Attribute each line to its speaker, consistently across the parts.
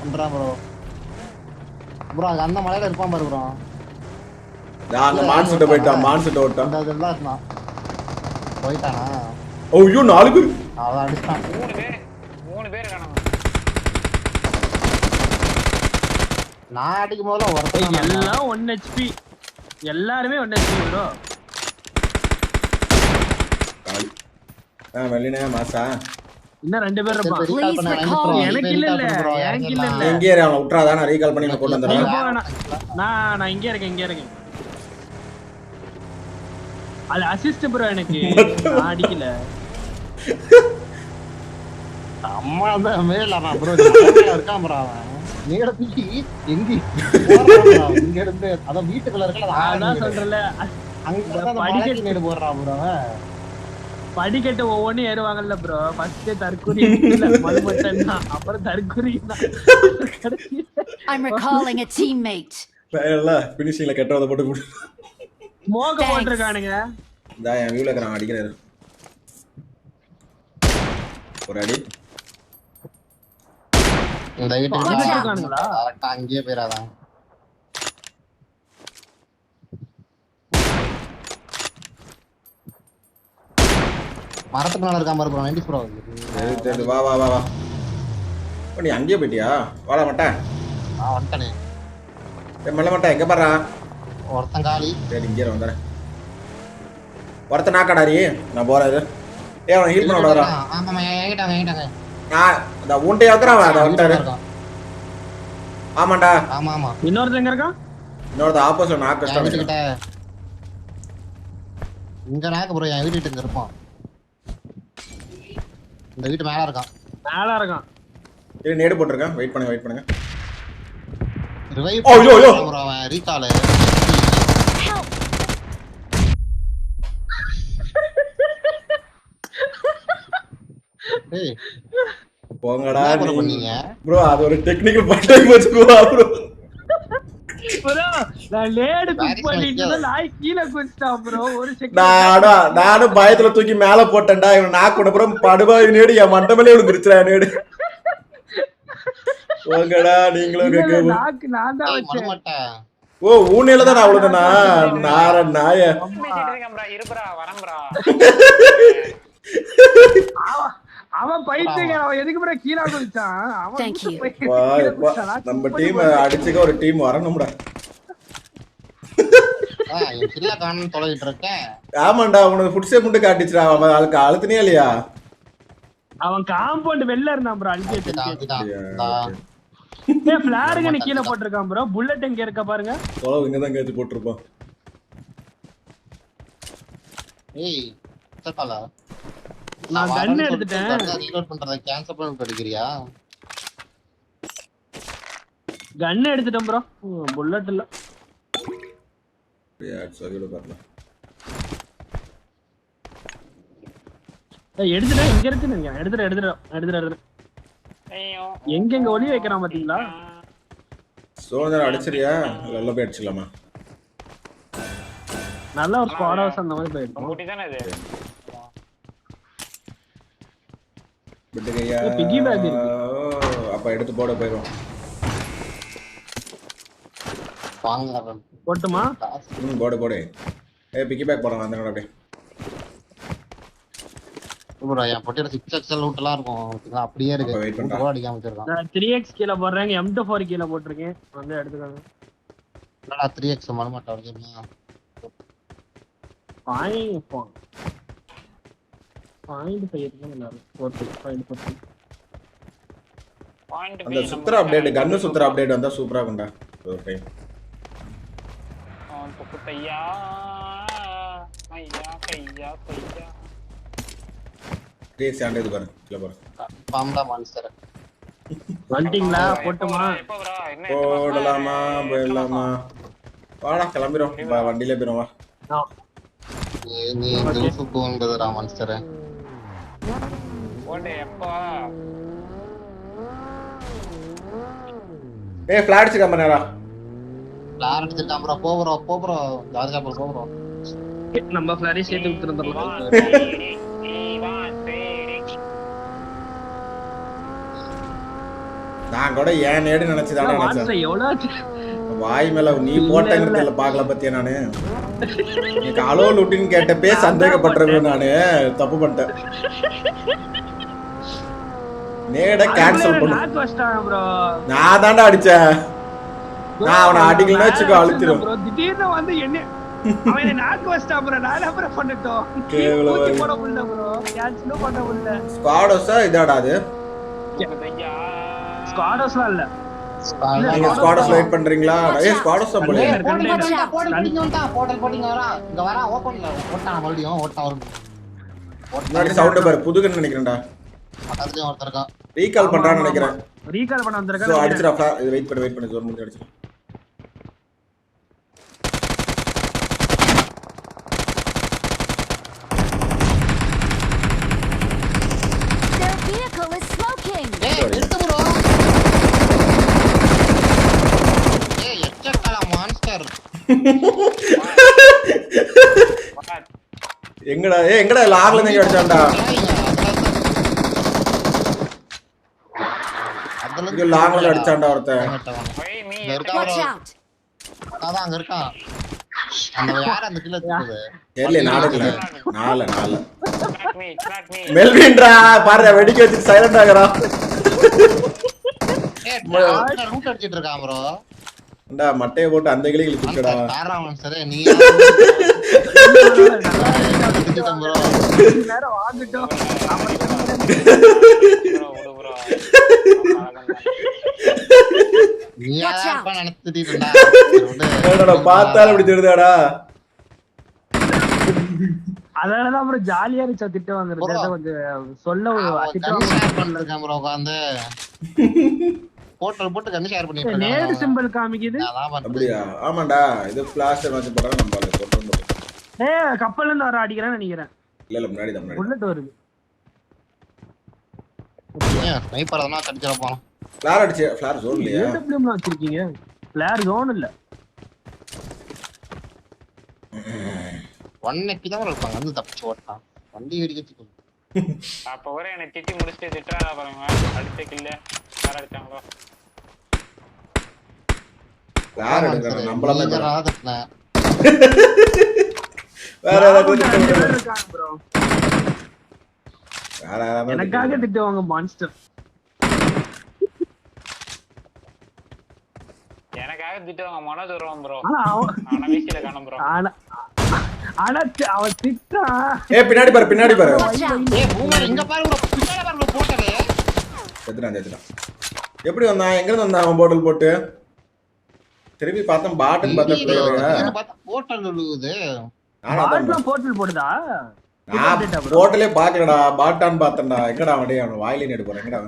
Speaker 1: பண்றான் bro bro அங்க அந்த மலையில இருப்பான் பாரு ப்ரோ
Speaker 2: நான் அந்த மான்சிட்ட போயிட்டான் மான்சிட்ட ஓட்டான்.
Speaker 1: அந்த இதெல்லாம் இருந்தான் போயிட்டானா?
Speaker 2: ஓ ஐயோ நாலு பேர்.
Speaker 1: அவன் அடிச்சான்.
Speaker 3: மூணு பேர் மூணு பேர் காணாம
Speaker 1: நான் அடிக்கும் போதுல ஒருத்தன்.
Speaker 4: எல்லாம் ஒன் ஹெச்பி எல்லாருமே ஒன் ஹெச்பி ப்ரோ
Speaker 2: காலி ஆ வெள்ளினே மாசா.
Speaker 4: இன்னும் ரெண்டு பேர் இருப்பான்
Speaker 1: எனக்கு
Speaker 4: இல்ல இல்ல, எனக்கு இல்ல.
Speaker 1: இல்ல.
Speaker 2: எங்கே அவனை விட்டுறாதா நான் ரீகால் பண்ணி நான் கொண்டு.
Speaker 4: நான் நான் இங்க இருக்கேன் இங்க இருக்கேன். அது அசிஸ்ட் ப்ரோ எனக்கு. நான் அடிக்கல.
Speaker 1: அம்மா தான் மேல அவன் ப்ரோ இருக்கான் ப்ரோ அவன். நீங்க தூக்கி எங்க. இங்க இருந்து அதான் வீட்டுக்குள்ள இருக்கல
Speaker 4: அதான் சொல்றேன்ல.
Speaker 1: அங்க இருந்து அந்த
Speaker 4: படிக்க-
Speaker 1: மலைக்கு நேடு போடுறான் ப்ரோ அவன்.
Speaker 4: படிக்கட்டு ஒவ்வொன்றும் ஏறுவாங்கல்ல ப்ரோ ஃபர்ஸ்ட் தற்குறி தான் அப்புறம் தற்குறி
Speaker 5: I'm recalling a teammate.
Speaker 2: இல்ல பினிஷிங்ல கெட்டவதை போட்டு கொடு
Speaker 4: மோக. போட்டிருக்கானுங்க.
Speaker 2: இந்த என் வியூல இருக்கிறான் அடிக்கிறாரு. ஒரு அடி.
Speaker 1: இந்த வீட்டுக்கு அங்கேயே போயிடாதான் மரத்துக்கு மேல இருக்கான் பாரு ப்ரோ நைன்டி ப்ரோ
Speaker 2: சரி வா வா வா வா. நீ அங்கேயே போயிட்டியா? வாடா மாட்டேன்
Speaker 1: நான் வந்துட்டேனே.
Speaker 2: மெல்ல மாட்டேன் எங்க பாடுறா?
Speaker 1: ஒருத்தன் காலி.
Speaker 2: சரி இங்கே வந்துடுறேன். ஒருத்த நாக்காடாரி நான் போறாரு ஏ அவனை ஹீல் பண்ண விடாதா
Speaker 1: ஆமாமா என்கிட்டாங்க என்கிட்டாங்க
Speaker 2: நான் அந்த உன்ட்டை வைக்கிறான் அதை வந்துட்டாரு. ஆமாண்டா.
Speaker 1: ஆமா ஆமா.
Speaker 4: இன்னொருத்தன் எங்க இருக்கான்?
Speaker 2: இன்னொருத்த ஆப்போசிட் கஷ்டம்
Speaker 1: வீட்டுக்கிட்ட. இங்க நாக்கு ப்ரோ என் வீட்டு இங்க இருப்பான். இந்த வீட்டு மேல இருக்கான்.
Speaker 4: மேல இருக்கான்.
Speaker 2: சரி நேடு போட்டிருக்கேன். வெயிட் பண்ணுங்க வெயிட் பண்ணுங்க.
Speaker 1: ரிவைவ்
Speaker 2: ஓ, ஐயோ, ஐயோ.
Speaker 1: ப்ரோ அவன் ரீகால்
Speaker 2: போங்கடா ப்ரோ அது ஒரு டெக்னிக்கல் பட்டன் வச்சுக்கோ ப்ரோ
Speaker 4: ப்ரோ நான் லேடு
Speaker 1: Very
Speaker 4: குக் பண்ணிட்டு
Speaker 1: nice.
Speaker 4: இருந்தேன், நாய் கீழே குதிச்சிட்டான் ப்ரோ ஒரு செகண்ட்
Speaker 2: நானும் நானும் பயத்துல தூக்கி மேல போட்டேன்டா. இவன் நாக்கு அப்புறம் படுபாவி நேடு என் மண்டமலே விழுந்துருச்சுடா நேடு. போங்கடா நீங்களும் ஓ ஊனையில தான் நான் விழுந்தனா. நார நாய
Speaker 4: அவன் பைத்தியக்காரன் அவன் எதுக்கு ப்ரோ கீழே குதிச்சான். அவன்
Speaker 2: நம்ம டீம். அடிச்சுக்க ஒரு டீம் வரணும்டா
Speaker 1: ஆ, என் சில்ல காணும் தொலைகிட்டு இருக்கேன்
Speaker 2: ஆமாண்டா உனக்கு ஃபுட் சேப் மட்டும் காட்டிச்சுடா அவன் அதுக்கு அழுத்தினே இல்லையா?
Speaker 4: அவன் காம்பவுண்ட் வெளில இருந்தான் ப்ரோ. ஏ ஃபிளாருங்க கீழே போட்டிருக்கான் ப்ரோ புல்லட் எங்க இருக்க பாருங்க.
Speaker 2: தொலைவு இங்க தான் கேட்டு போட்டிருப்போம்
Speaker 1: ஏய்
Speaker 4: நான் gun எடுத்துட்டேன்.
Speaker 1: ரீலோட் பண்றத கேன்சல் பண்ணி படிக்கிறியா
Speaker 4: கன் எடுத்துட்டேன் ப்ரோ புல்லட் இல்ல. எடுத்துட்டேன் இங்க இருக்குன்னு நினைக்கிறேன். எடுத்துட்டேன்
Speaker 3: ஐயோ.
Speaker 4: எங்க எங்க ஒளி வைக்கிறான் பாத்தீங்களா?
Speaker 2: சோழன் அடிச்சிரியா நல்லா போய் அடிச்சிடலாமா?
Speaker 4: நல்ல ஒரு ஸ்குவாட் ஹவுஸ் அந்த மாதிரி
Speaker 3: ஊட்டி தானே இது?
Speaker 4: இருக்கு.
Speaker 2: அப்ப எடுத்து போட போயிடும்
Speaker 4: போட்டுமா?
Speaker 2: ம் போடு போடு. ஏ பிக்கி பேக் போடலாம் அந்த அப்படியே.
Speaker 1: ப்ரோ என் பொட்டியோட சிக்ஸ் எக்ஸல் லூட்லாம் இருக்கும்? அப்படியே இருக்கு. அடிக்காம வச்சிருக்கான்.
Speaker 4: நான் த்ரீ எக்ஸ் கீழே போடுறேன் எம் டூ ஃபோர் கீழே போட்டிருக்கேன். வந்து எடுத்துக்கோங்க.
Speaker 1: என்னடா த்ரீ எக்ஸ் வச்சிருக்கேன்
Speaker 4: பாயிண்ட் போங்க பாயிண்ட் நல்லா ஃபோர் பாயிண்ட் ஃபோர்
Speaker 3: பாயிண்ட்
Speaker 2: அந்த சுத்துற அப்டேட் கன்னு சுத்துற அப்டேட் வந்தா சூப்பரா இருக்கும்டா. ஒரு டைம்
Speaker 3: புக்குத்தையா ஐயா கையா கையா
Speaker 2: டேய் சாண்டே இது பாரு கீழ பாரு
Speaker 1: பாம்டா மான்ஸ்டர்
Speaker 4: வந்துட்டீங்களா போட்டுமா?
Speaker 2: போடலாமா போயிடலாமா வாடா கிளம்பிடும் வா வண்டியில போயிடும் வா.
Speaker 1: நீ ஜூசு போன்றதுடா மான்ஸ்டர்
Speaker 3: எப்போ
Speaker 2: ஏய் நேரா
Speaker 1: பிளான் எடுத்துட்டான் ப்ரோ போ ப்ரோ போ ப்ரோ தாதகா
Speaker 4: நம்ம ஃபிளாரி சேர்த்து
Speaker 3: விட்டுறோம்
Speaker 2: நான் கூட ஏன் நேடு
Speaker 4: நினைச்சு
Speaker 2: வாய் மேல நீ போட்டங்கிறது இல்ல. பாக்கல பத்தியா நானு? எனக்கு அலோ லுட்டின்னு கேட்டப்பே சந்தேகப்பட்டிருக்கேன் நானு. தப்பு பண்ணிட்டேன். நேட கேன்சல் பண்ணு. நான் தான்டா அடிச்சேன். நான் அவனை அடிக்கலன்னா வச்சுக்கோ அழுத்திரும்.
Speaker 4: திடீர்னு வந்து என்ன அவன். நான் bro பண்ணட்டும்? ஊத்தி போட முடியல bro. cancel உம் பண்ண முடியல.
Speaker 2: ஸ்குவாடோஸா இதாடா அது?
Speaker 3: ஐயா
Speaker 4: Squados-லாம் இல்ல.
Speaker 2: நீங்க ஸ்குவாடோஸ் வெயிட் பண்றீங்களா? ஏ ஸ்குவாடோஸ் தான் போல.
Speaker 1: ஏய், போட்டிங்க. இங்க ஓட்டான் மறுபடியும், ஓட்டான் வரும்.
Speaker 2: சவுண்ட் பாரு நினைக்கிறேன்டா.
Speaker 1: இருக்கான்.
Speaker 2: ரீகால் பண்றான்னு நினைக்கிறேன்.
Speaker 4: Recall பண்ண
Speaker 2: வெயிட் பண்ணு வெயிட் பண்ணு. முடிஞ்சு எங்கடா ஏ எங்கடா லாக்ல இருந்து அடிச்சான்டா இங்க லாங்ல அடிச்சான்டா ஒருத்தன்.
Speaker 1: அதான் அங்க இருக்கான். அந்த யார் அந்த கில்ல தூக்குது?
Speaker 2: தெரியல நாடகல நால நால. மெல்வின்டா பாரு வெடிக்க வச்சு சைலண்ட் ஆகுறான்
Speaker 1: tractor route அடிச்சிட்டு இருக்கான் bro.
Speaker 2: டா மட்டைய போட்டு அந்த கிளிகளுக்கு குடுக்கடா
Speaker 1: monster, தாரா monster, நீ அடிச்சிட்டேன் bro.
Speaker 4: நேரம் வாங்கிட்டோம்
Speaker 3: Bro, விடு bro. ஆமா, அழகன் தான்.
Speaker 1: நீ
Speaker 5: Watch
Speaker 1: யாரா
Speaker 5: out.
Speaker 1: இருப்பான்னு நினைச்சிட்டு இருந்தா. சரி,
Speaker 2: பார்த்தாலும் தெரியுதாடா
Speaker 4: அதனாலதான் அப்புறம் ஜாலியா இருந்துச்சு திட்டம். வந்துருக்கு கொஞ்சம் சொல்ல ஒரு திட்டம்
Speaker 1: கண்ணு போட்டல் போட்டு கண்ணு ஷேர் பண்ணிட்டு
Speaker 4: நேடு
Speaker 1: இருக்கான்
Speaker 4: சிம்பிள் காமிக்குது.
Speaker 1: அதான்.
Speaker 2: அப்படியா? ஆமாண்டா இது பிளாஸ் வச்சு போட்டா நம்ம அதை கொண்டு வந்து
Speaker 4: ஏ கப்பல்ல இருந்து வர அடிக்கிறேன்னு நினைக்கிறேன்.
Speaker 2: இல்ல இல்ல முன்னாடி தான் முன்னாடி
Speaker 4: புல்லட் வருது.
Speaker 1: ஏன், sniper அதெல்லாம் கடிச்சிட போறான்.
Speaker 2: ஃபிளார் அடிச்சு ஃபிளார் ஜோன் இல்லையா?
Speaker 4: ஏடபிள்யூஎம் வச்சிருக்கீங்க. பிளேயர் ஜோன் இல்ல.
Speaker 1: One neck தான் இருப்பாங்க, வந்து தப்பிச்சு ஓட்டான். வண்டி வெடிக்க வச்சு
Speaker 3: அப்ப கூட என்னை திட்டி முடிச்சுட்டு திட்டுறாரா பாருங்க அடிச்ச கில்ல யார் அடிச்சாங்களோ.
Speaker 2: வேற யாராவது
Speaker 4: எனக்காக
Speaker 2: திட்டு
Speaker 4: திட்டுவாங்க மான்ஸ்டர்
Speaker 3: எனக்காக திட்டுவாங்க மனோஜ் வருவான் ப்ரோ
Speaker 4: ஆனா
Speaker 3: வீசில காணும் ப்ரோ
Speaker 4: ஆனா ஆனா தி- அவன் திட்டான்
Speaker 2: ஏய் பின்னாடி பாரு பின்னாடி பாரு.
Speaker 1: boomer, இங்க பாரு பின்னாடி பாரு
Speaker 2: செத்துட்டான். எப்படி வந்தான் எங்க இருந்து வந்தான் அவன் போட்டல் போட்டு? திரும்பி பார்த்தேன் பாட்டுன்னு பார்த்தா
Speaker 1: போட்டல் விழுகுது.
Speaker 4: போர்ட்டல் போடுதா?
Speaker 2: நான் போட்டலே பாக்கலடா பாட்டான்னு பார்த்தேன்டா. எங்கடா அவன் அவன் வாயிலே நெடு போறேன். எங்கடா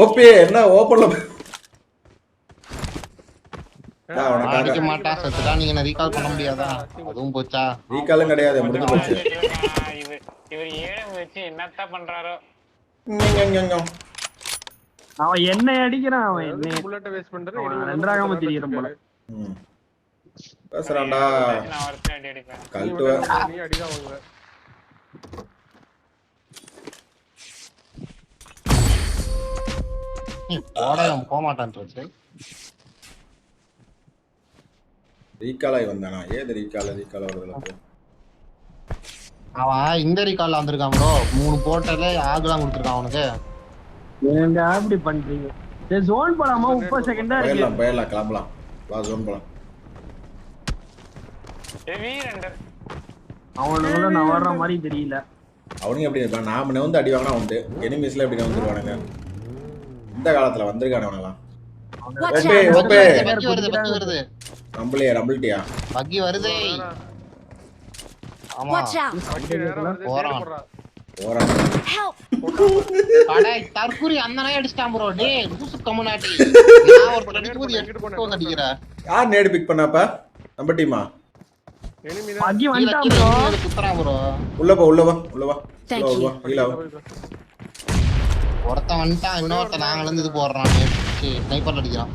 Speaker 2: ஓபி என்ன ஓப்பன்ல அவனை
Speaker 1: அடிக்க மாட்டான், நீங்க recall பண்ண முடியாதா? அதுவும் போச்சா?
Speaker 2: ரீகாலும் கிடையாது முடிஞ்சு போச்சு.
Speaker 3: வச்சு என்னத்த பண்றாரோ.
Speaker 4: அவன் என்னை அடிக்கிறான் அவன் என்னை
Speaker 6: புல்லட் வேஸ்ட் பண்றது bullet
Speaker 4: திரியிறான் போல.
Speaker 2: பேசுறான்டா.
Speaker 3: நான் ஒருத்தன் அடி அடிப்பேன்.
Speaker 6: நீ
Speaker 1: போக மாட்டான்ட்டு
Speaker 2: ரீகாலாய் வந்தானா? ஏது ரீகால? ரீகால வருதுல
Speaker 1: அவன் இந்த ரீகால்ல வந்திருக்கான் ப்ரோ மூணு போட்டல ஆகுலாம் கொடுத்துருக்கான் அவனுக்கு.
Speaker 4: ஏங்க அப்படி பண்றீங்க? சரி ஜோன் போலாமா? முப்பது செகண்டா இருக்கு.
Speaker 2: போயிடலாம் போயிடலாம் கிளம்பலாம். வா ஜோன் போலாம்.
Speaker 3: ஹெவி
Speaker 4: நான் வர்ற மாதிரி தெரியல.
Speaker 2: அவனுங்க எப்படி இருப்பான் நாம வந்து அடி வாங்கினா உண்டு. எனிமீஸ்ல எப்படி வந்துருவானுங்க இந்த காலத்துல வந்திருக்கானு அவனெல்லாம்.
Speaker 5: Watch
Speaker 2: ஓபே
Speaker 5: out.
Speaker 2: ஓபே
Speaker 1: பக்கி வருது.
Speaker 5: Help.
Speaker 1: அடே தற்குறி அந்த நாய் அடிச்சிட்டான் ப்ரோ டேய் லூசு கம்முனாட்டி. நான் ஒரு அடிக்கும்போது அடிக்கிற
Speaker 2: யார் நேடு பிக் பண்ணாப்ப நம்ம டீமா
Speaker 1: கீழ
Speaker 4: வந்துட்டான் ப்ரோ
Speaker 1: குத்துறான் ப்ரோ
Speaker 2: உள்ள போ உள்ள வா உள்ள வா.
Speaker 5: Thank
Speaker 2: உள்ள
Speaker 5: you.
Speaker 2: வா கீழ வா.
Speaker 1: ஒருத்தன் வந்துட்டான் இன்னொருத்தன் நாங்கள இருந்து இது போடுறான் ஸ்னைப்பர்ல அடிக்கிறான்.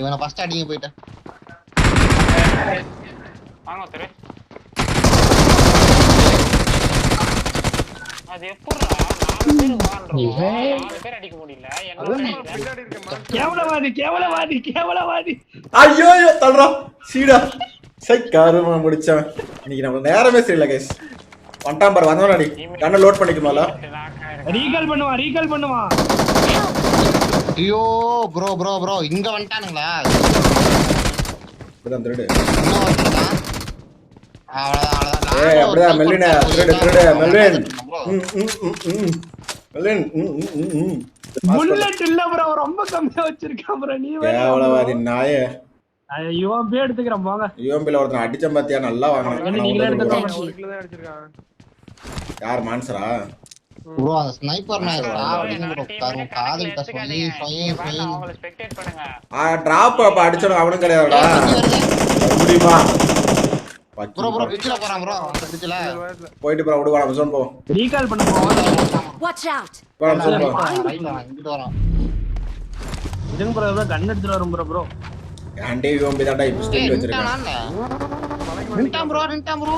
Speaker 1: இவனை ஃபர்ஸ்ட் அடிங்க போயிட்டேன்
Speaker 3: வாங்க ஒருத்தர். அது எப்படிடா நாலு பேர் வாழ்றோம். நாலு பேர் அடிக்க முடியல.
Speaker 4: கேவலவாதி கேவலவாதி கேவலவாதி.
Speaker 2: ஐயோ தள்ளுறோம் சீடா. சை கருமா முடிச்சவன். இன்னைக்கு நம்ம நேரமே சரியில்லை கேஸ் ஒன்டாம் பார் வந்தவன் அடி. கண்ணை லோட் பண்ணிக்குமால
Speaker 4: ரீகால் பண்ணுவான் ரீகால் பண்ணுவான்
Speaker 1: ஐயோ ப்ரோ ப்ரோ ப்ரோ இங்க வந்துட்டானுங்களா?
Speaker 2: திருடு.
Speaker 1: இன்னும் ஒருத்தனா? அவ்வளவுதான், அவ்வளவுதான்.
Speaker 2: ஏய் அப்படிதான். மெல்லின திருடு திருடு மெல்வின்
Speaker 1: bro.
Speaker 2: ம், ம், ம், ம். மெல்வின் ம், ம், ம், ம்.
Speaker 4: புல்லட் இல்ல ப்ரோ ரொம்ப கம்மியா வச்சிருக்கான் ப்ரோ நீ வேற
Speaker 2: நாயே
Speaker 4: ஐயோ, இவன் போய் எடுத்துக்கிறேன் போங்க
Speaker 2: யூஎம்பில ஒருத்தன் அடிச்ச பாத்தியா நல்லா வாங்கினான்
Speaker 4: நீங்களே எடுத்துக்கோங்க.
Speaker 2: யார் மான்சரா
Speaker 1: bro, அந்த ஸ்னைப்பர் இருக்கா அப்படின்னு bro. கரு- காது கிட்ட சொல்லி சொய், சொய்.
Speaker 3: அவங்கள ஸ்பெக்டேட் பண்ணுங்க
Speaker 2: டிராப் அப்ப அடிச்சவன் அவனும் கிடையாதுடா. முடியுமா
Speaker 1: bro, bro, pitchல போறான்
Speaker 2: போயிட்டு போறோம் விடுவா நம்ம ஜோன்
Speaker 4: ரீகால் பண்ண
Speaker 2: ஜோன்
Speaker 1: வரான், இங்கிட்டு வரான்.
Speaker 4: இதுங்க ப்ரோ ஏதோ கன் எடுத்துட்டு வரும் ப்ரோ ப்ரோ.
Speaker 2: ஆண்டே இப்ப ஸ்டில் வச்சிருக்கேன்.
Speaker 1: bro, நின்னுட்டான் bro.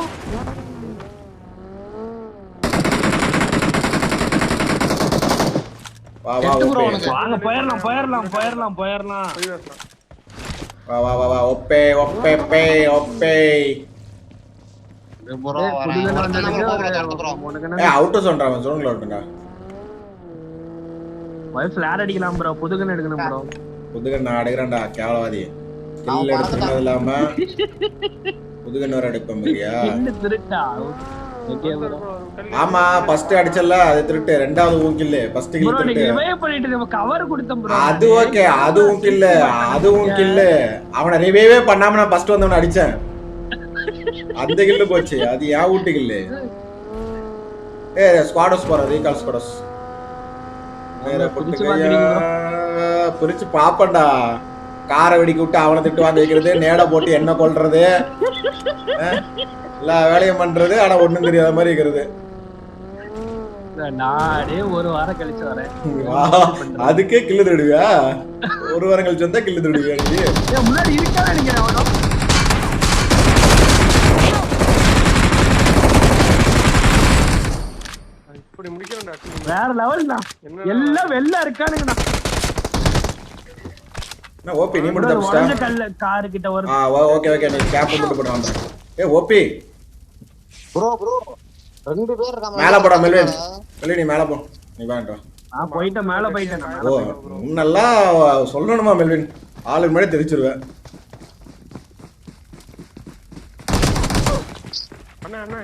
Speaker 2: வா வா.
Speaker 4: வாங்க போயிடலாம் போயிடலாம் போயிடலாம் போயிடலாம்
Speaker 6: போய் பேசலாம்
Speaker 2: வா வா வா வா ஒப்பே ஒப்பே பே ஒப்பே அவுட்டர் சொல்றான் அவன் ஜோன்ல இருக்கா
Speaker 4: போய் ஃபிளார் அடிக்கலாம் ப்ரோ புதுகன் எடுக்கணும் ப்ரோ
Speaker 2: புதுகன் நான் அடிக்கிறேன்டா கேவலவாதி.
Speaker 1: அவன்
Speaker 2: கில் எடுத்துனது
Speaker 1: பறந்துட்டான்.
Speaker 2: இல்லாம புதுகன் வர எடுப்பேன்
Speaker 4: திருட்டா.
Speaker 2: ஆமா ஃபர்ஸ்ட் அடிச்சல அது திருட்டு. ரெண்டாவது ஃபர்ஸ்ட் கில் திருட்டு.
Speaker 4: கவர் கொடுத்தோம் ப்ரோ
Speaker 2: அது ஓகே அதுவும் கில்ல அதுவும் கில்லு அவனை ரிவைவே பண்ணாம நான் ஃபர்ஸ்ட் வந்தவன அடிச்சேன். அந்த கில்லு போச்சு அது ஏன் வீட்டு கில்லு? ஏ ஸ்குவாடஸ் போறோம் ரீகால் ஸ்குவாடஸ்
Speaker 4: பிரிச்சு
Speaker 2: பாப்பண்டா காரை வெடிக்க விட்டு அவனை திட்டு வாங்க வைக்கிறது நேடை போட்டு என்ன கொல்றது? எல்லா வேலையும் பண்றது ஆனா ஒண்ணும் தெரியாத மாதிரி இருக்கிறது.
Speaker 4: நானே ஒரு வாரம் கழிச்சு வரேன்.
Speaker 2: அதுக்கே கில்லு திருடுவியா? ஒரு வாரம் கழிச்சு வந்தா கில்லு திருடுவியா
Speaker 4: முன்னாடி இருக்கா நினைக்கிறேன் அவனும்
Speaker 6: இப்படி முடிக்கிறேன்டா team.
Speaker 4: வேற லெவல் தான்
Speaker 6: என்ன
Speaker 4: எல்லாம் வெள்ள இருக்கானுங்கண்ணா.
Speaker 2: என்ன ஓபி நீ மட்டும் தப்பிச்சிட்டா?
Speaker 4: கல்ல காரு கிட்ட ஒரு
Speaker 2: ஆ ஓகே ஓகே நீ கேப் மட்டும் போட்டு வந்துடுறேன் ஏ ஓபி
Speaker 1: bro, bro. ரெண்டு பேர் இருக்காங்க.
Speaker 2: மேல போடா மெல்வின் மெல்வின் நீ மேல போ. நீ வேண்டாம்
Speaker 4: நான் போயிட்டேன் மேல போயிட்டேன்
Speaker 2: ஓ. முன்னெல்லாம் சொல்லணுமா மெல்வின் ஆளுக்கு முன்னாடி தெரிச்சிருவேன்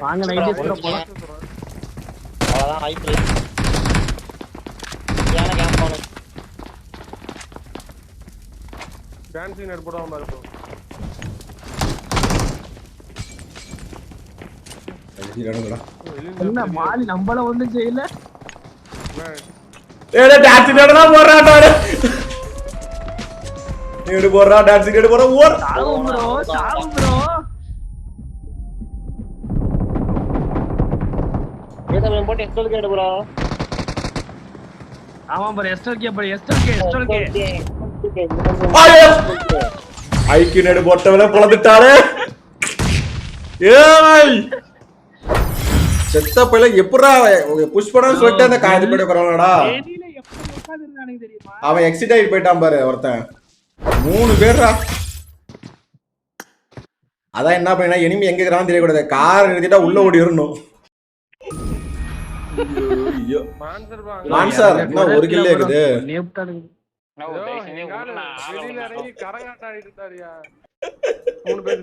Speaker 4: வாங்க போலாம்
Speaker 7: இல்லை ஏன்னா கேம்ப் போகணும்
Speaker 2: தெரிஞ்சிடணுங்களா
Speaker 6: வெளியில
Speaker 4: என்ன மாலி நம்மள ஒண்ணும் செய்யல?
Speaker 2: ஏடா டான்ஸ் நடனா போறான் ஏடு போறா டான்ஸ் கேடு போறா ஓர்
Speaker 4: சாவும் ப்ரோ சாவும் ப்ரோ
Speaker 7: ஏதோ போட்டு எக்ஸ்ட்ரல் கேடு ப்ரோ
Speaker 4: ஆமா ப்ரோ எஸ்டல் கே ப்ரோ எஸ்டல் கே எஸ்டல் கே
Speaker 2: ஐயோ ஐக்கு நெடு போட்டவன பொளந்துட்டாரு ஏய்! செத்த பையில எப்படா புஷ் பண்ண சொல்லிட்டு அந்த காயத்து போயிட்டு போறானடா அவன் எக்ஸிட் ஆகி போயிட்டான் பாரு ஒருத்தன். மூணு பேர்ரா. அதான் என்ன பண்ணா எனிமி எங்க இருக்கிறான்னு தெரியக்கூடாது. கார் நிறுத்திட்டா உள்ள ஓடி வரணும்.
Speaker 6: மான்சர்
Speaker 2: என்ன ஒரு kill இருக்குது?
Speaker 6: மூணு பேர்